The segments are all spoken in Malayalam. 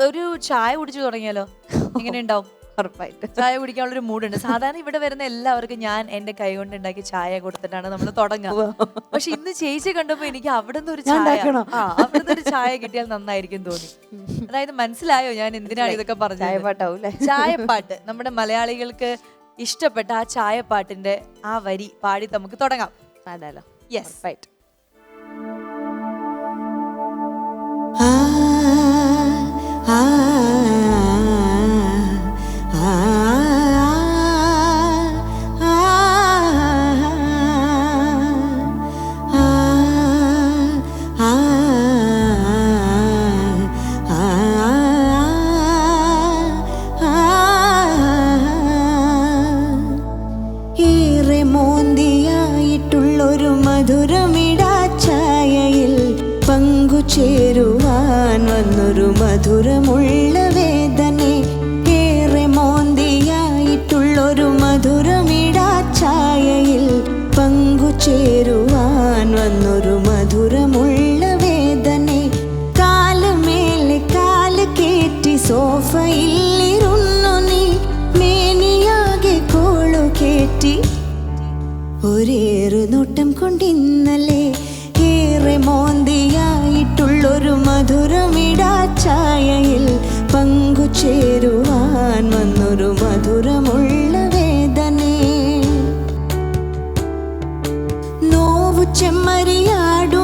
ഒരു ചായ കുടിച്ചു തുടങ്ങിയാലോ? ഇങ്ങനെ ഉണ്ടാവും ഉറപ്പായിട്ട്. ചായ കുടിക്കാനുള്ള ഒരു മൂഡുണ്ട്. സാധാരണ ഇവിടെ വരുന്ന എല്ലാവർക്കും ഞാൻ എന്റെ കൈ കൊണ്ട് ഉണ്ടാക്കി ചായ കൊടുത്തിട്ടാണ് നമ്മൾ തുടങ്ങുക. പക്ഷെ ഇന്ന് ചേച്ചി കണ്ടപ്പോ എനിക്ക് അവിടെ നിന്ന് ഒരു ചായ അവിടെ ഒരു ചായ കിട്ടിയാൽ നന്നായിരിക്കും തോന്നി. അതായത് മനസ്സിലായോ ഞാൻ എന്തിനാണ് ഇതൊക്കെ പറഞ്ഞത്? ചായപ്പാട്ടാവൂല്ലേ? ചായപ്പാട്ട്. നമ്മുടെ മലയാളികൾക്ക് ഇഷ്ടപ്പെട്ട ആ ചായപ്പാട്ടിന്റെ ആ വരി പാടി നമുക്ക് തുടങ്ങാം. പാടാലോ? യെസ് ഉറപ്പായിട്ട്. പങ്കുചേരുവാൻ വന്നൊരു മധുരമുള്ള പങ്കുചേരുവാൻ വന്നൊരു മധുരമുള്ള വേദനേ. നോവു ചെമ്മരിയാടുമേഞ്ഞലഞ്ഞുലഞ്ഞ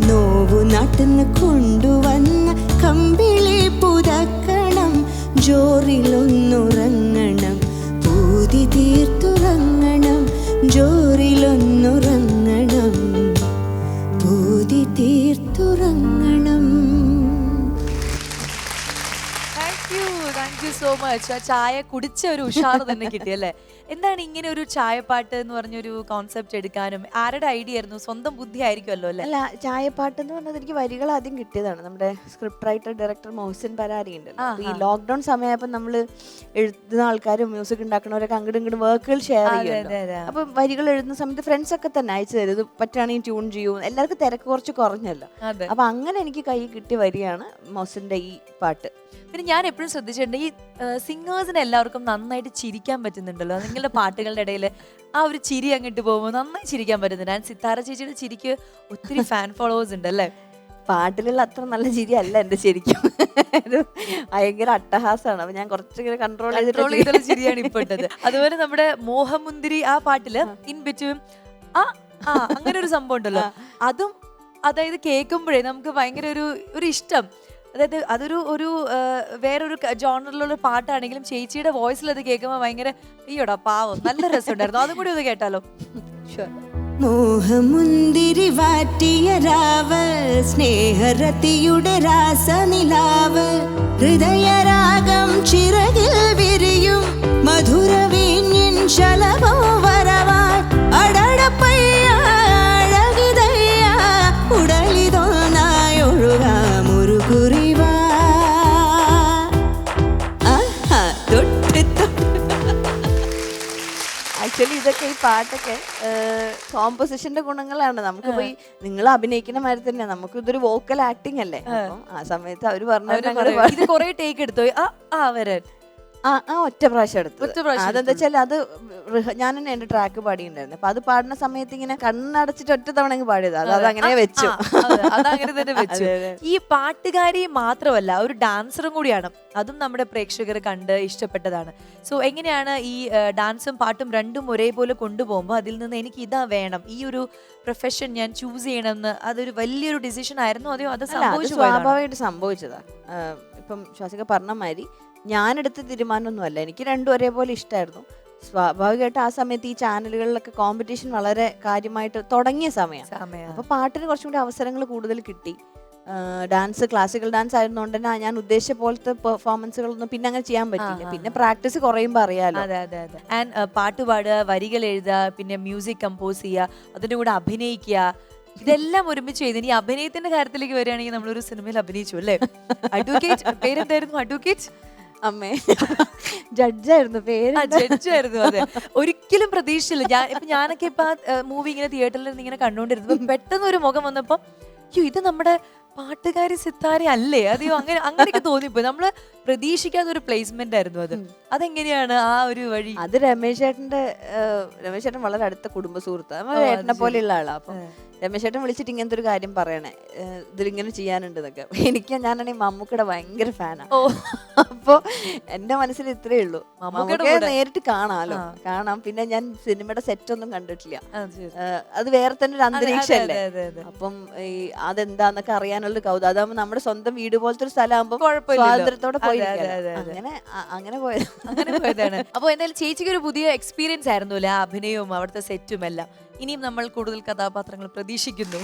നോവു നാട്ടിന്ന് കൊണ്ടുവന്ന കമ്പിളി പുതക്കണം ജോറിലൊന്നുറങ്ങണം പൂതി തീർത്തുറങ്ങണം ജോറിലൊന്നുറങ്ങണം പൂതി തീർത്തുറങ്ങണം. താങ്ക് യു സോ മച്ച് ആ ചായ കുടിച്ച ഒരു ഉഷാർ തന്നെ കിട്ടിയല്ലേ എന്താണ് ഇങ്ങനെ ഒരു ചായപ്പാട്ട് എന്ന് പറഞ്ഞൊരു കോൺസെപ്റ്റ് എടുക്കാനും? ആരുടെ ഐഡിയ ആയിരുന്നു? സ്വന്തം ബുദ്ധി ആയിരിക്കുമല്ലോ അല്ലേ? അല്ല ചായപ്പാട്ട് എന്ന് പറഞ്ഞത് എനിക്ക് വരികൾ ആദ്യം കിട്ടിയതാണ്. നമ്മുടെ script writer director Mohsin Parari ഉണ്ടല്ലോ. ഈ ലോക്ക്ഡൗൺ സമയമായപ്പോൾ നമ്മൾ എഴുതുന്ന ആൾക്കാരും മ്യൂസിക് ഉണ്ടാക്കുന്നവരൊക്കെ അങ്ങോട്ടും ഇങ്ങോട്ടും വർക്കുകൾ ഷെയർ ചെയ്യുന്നുണ്ട്. അപ്പൊ വരികൾ എഴുതുന്ന സമയത്ത് ഫ്രണ്ട്സ് ഒക്കെ തന്നെ അയച്ചു തരും. ഇത് പറ്റുകയാണെങ്കിൽ ട്യൂൺ ചെയ്യും. എല്ലാവർക്കും തിരക്ക് കുറച്ച് കുറഞ്ഞല്ലോ. അപ്പൊ അങ്ങനെ എനിക്ക് കൈ കിട്ടിയ വരിയാണ് മോസിന്റെ ഈ പാട്ട്. പിന്നെ ഞാൻ എപ്പോഴും ശ്രദ്ധിച്ചിട്ടുണ്ട് ഈ സിംഗേഴ്സിന് എല്ലാവർക്കും നന്നായിട്ട് ചിരിക്കാൻ പറ്റുന്നുണ്ടല്ലോ. നിങ്ങളുടെ പാട്ടുകളുടെ ഇടയിൽ ആ ഒരു ചിരി അങ്ങോട്ട് പോകുമ്പോൾ നന്നായി ചിരിക്കാൻ പറ്റുന്നുണ്ട്. ഞാൻ സിത്താര ചേച്ചിയുടെ ചിരിക്ക് ഒത്തിരി ഫാൻ ഫോളോവേഴ്സ് ഉണ്ട് അല്ലേ? പാട്ടിലുള്ള അത്ര നല്ല ചിരി അല്ല എന്റെ ശരിക്കും ഭയങ്കര അട്ടഹാസമാണ്. അപ്പൊ ഞാൻ കുറച്ചിങ്ങനെ കൺട്രോൾ കൺട്രോൾ ചെയ്തുള്ള ചിരിയാണ് ഇപ്പൊ ഇട്ടത് അതുപോലെ നമ്മുടെ മോഹമുന്തിരി ആ പാട്ടിൽ ഇൻ ബിറ്റ്വീൻ ആ ആ അങ്ങനെ ഒരു സംഭവം ഉണ്ടല്ലോ. അതും അതായത് കേൾക്കുമ്പോഴേ നമുക്ക് ഭയങ്കര ഒരു ഒരു ഇഷ്ടം. അതായത് അതൊരു ഒരു വേറൊരു ജോണറിലുള്ള പാട്ടാണെങ്കിലും ചേച്ചിയുടെ വോയിസിൽ അത് കേൾക്കുമ്പോൾ ഭയങ്കര അയ്യോടാ പാവം. നല്ല രസമുണ്ടായിരുന്നു. അതും കൂടി ഒന്ന് കേട്ടാലോ? മോഹമുന്തിരി വാറ്റിയ രാവ് സ്നേഹരതിയുടെ രാസനിലാവ് ഹൃദയരാഗം ചിറകിൽ വിരിയും മധുരവീഞ്ഞിൻ ഇതൊക്കെ ഈ പാട്ടൊക്കെ കോമ്പോസിഷന്റെ ഗുണങ്ങളാണ്. നമുക്ക് പോയി നിങ്ങൾ അഭിനയിക്കുന്ന മാതിരി തന്നെ നമുക്ക് ഇതൊരു വോക്കൽ ആക്ടിങ് അല്ലേ? അപ്പം ആ സമയത്ത് അവർ പറഞ്ഞു പറയും, ഇത് കുറെ ടേക്ക് എടുത്തു. ആ ആ വരാൻ. ആ ആ ഒറ്റ പ്രാവശ്യം എടുത്തു അതെന്താ വെച്ചാൽ അത് ഞാൻ തന്നെ എന്റെ ട്രാക്ക് പാടിയിട്ടുണ്ടായിരുന്നു. അപ്പൊ അത് പാടുന്ന സമയത്ത് ഇങ്ങനെ കണ്ണടച്ചിട്ട് ഒറ്റ തവണ അങ്ങ് പാടിയത്. അത് അതങ്ങനെ അങ്ങനെ വെച്ചു. അതങ്ങനെ തന്നെ വെച്ചു. ഈ പാട്ടുകാരി മാത്രമല്ല ഒരു ഡാൻസറും കൂടിയാണ്. അതും നമ്മുടെ പ്രേക്ഷകർ കണ്ട് ഇഷ്ടപ്പെട്ടതാണ്. സോ എങ്ങനെയാണ് ഈ ഡാൻസും പാട്ടും രണ്ടും ഒരേപോലെ കൊണ്ടുപോകുമ്പോൾ അതിൽ നിന്ന് എനിക്ക് ഇതാ വേണം? ഈ ഒരു പ്രൊഫഷൻ ഞാൻ ചൂസ് ചെയ്യണമെന്ന് അതൊരു വലിയൊരു ഡിസിഷൻ ആയിരുന്നു? അതെയോ അത് സംഭവിച്ചു സ്വാഭാവികമായിട്ട് സംഭവിച്ചതാ. ഇപ്പം ശ്വാസിക പറഞ്ഞ മാതിരി ഞാനെടുത്ത തീരുമാനമൊന്നുമല്ല. എനിക്ക് രണ്ടും ഒരേപോലെ ഇഷ്ടമായിരുന്നു സ്വാഭാവികമായിട്ട് ആ സമയത്ത് ഈ ചാനലുകളിലൊക്കെ കോമ്പറ്റീഷൻ വളരെ കാര്യമായിട്ട് തുടങ്ങിയ സമയം അപ്പൊ പാട്ടിന് കുറച്ചും കൂടി അവസരങ്ങൾ കൂടുതൽ കിട്ടി. ഡാൻസ് ക്ലാസിക്കൽ ഡാൻസ് ആയിരുന്നോണ്ട് തന്നെ ഞാൻ ഉദ്ദേശിച്ച പോലത്തെ പെർഫോമൻസുകളൊന്നും പിന്നെ അങ്ങനെ ചെയ്യാൻ പറ്റില്ല പിന്നെ പ്രാക്ടീസ് കുറയുമ്പോൾ അറിയാലോ. അതെ അതെ അതെ. ആൻഡ് പാട്ട് പാടുക വരികൾ എഴുതുക പിന്നെ മ്യൂസിക് കമ്പോസ് ചെയ്യുക അതിന്റെ കൂടെ അഭിനയിക്കുക ഇതെല്ലാം ഒരുമിച്ച് ചെയ്ത് ഇനി അഭിനയത്തിന്റെ കാര്യത്തിലേക്ക് വരികയാണെങ്കിൽ നമ്മളൊരു സിനിമയിൽ അഭിനയിച്ചു അല്ലേ? അഡ്വക്കേറ്റ് പേരെന്തായിരുന്നു? അഡ്വക്കേറ്റ് അമ്മേ. ജഡ്ജായിരുന്നു പേര് ജഡ്ജായിരുന്നു അതെ. ഒരിക്കലും പ്രതീക്ഷയില്ല. ഞാൻ ഇപ്പൊ ഞാനൊക്കെ ഇപ്പൊ മൂവി ഇങ്ങനെ തിയേറ്ററിൽ ഇങ്ങനെ കണ്ടോണ്ടിരുന്നു പെട്ടെന്ന് ഒരു മുഖം വന്നപ്പോ അയ്യോ ഇത് നമ്മുടെ പാട്ടുകാരി സിത്താര അല്ലേ? അതെയോ? അങ്ങനെ അങ്ങനെയൊക്കെ തോന്നിപ്പോയി. നമ്മൾ പ്രതീക്ഷിക്കാത്ത ഒരു പ്ലേസ്മെന്റ് ആയിരുന്നു അത്. അതെങ്ങനെയാണ് ആ ഒരു വഴി? അത് രമേശ് ചേട്ടന്റെ രമേശ് ചേട്ടൻ വളരെ അടുത്ത കുടുംബ സുഹൃത്ത് ഏട്ടനെ പോലെയുള്ള ആളാ. അപ്പൊ രമേശ് ചേട്ടൻ വിളിച്ചിട്ട് ഇങ്ങനത്തെ ഒരു കാര്യം പറയണേ. ഇതിലിങ്ങനെ ചെയ്യാനുണ്ട് എന്നൊക്കെ എനിക്ക് ഞാനാണെങ്കിൽ മമ്മൂക്കയുടെ ഭയങ്കര ഫാനാണ് ഓ. അപ്പൊ എന്റെ മനസ്സിൽ ഇത്രേ ഉള്ളൂ. മമ്മൂക്കയുടെ മമ്മൂക്കയെ നേരിട്ട് കാണാലോ? കാണാം. പിന്നെ ഞാൻ സിനിമയുടെ സെറ്റ് ഒന്നും കണ്ടിട്ടില്ല. അത് വേറെ തന്നെ ഒരു അന്തരീക്ഷമല്ലേ. അപ്പം ഈ അതെന്താന്നൊക്കെ അറിയാനുള്ള കൗത അതാകുമ്പോ നമ്മുടെ സ്വന്തം വീട് പോലത്തെ ഒരു സ്ഥലമാകുമ്പോൾ കുഴപ്പമില്ലല്ലോ. സ്വാതന്ത്ര്യത്തോടെ പോയി. അങ്ങനെ അങ്ങനെ പോയത്. അങ്ങനെ പോയതാണ്. അപ്പൊ എന്തായാലും ചേച്ചിക്ക് ഒരു പുതിയ എക്സ്പീരിയൻസ് ആയിരുന്നു അല്ലേ? അഭിനയവും അവിടുത്തെ സെറ്റും എല്ലാം. ഇനിയും നമ്മൾ കൂടുതൽ കഥാപാത്രങ്ങൾ പ്രതീക്ഷിക്കുന്നു.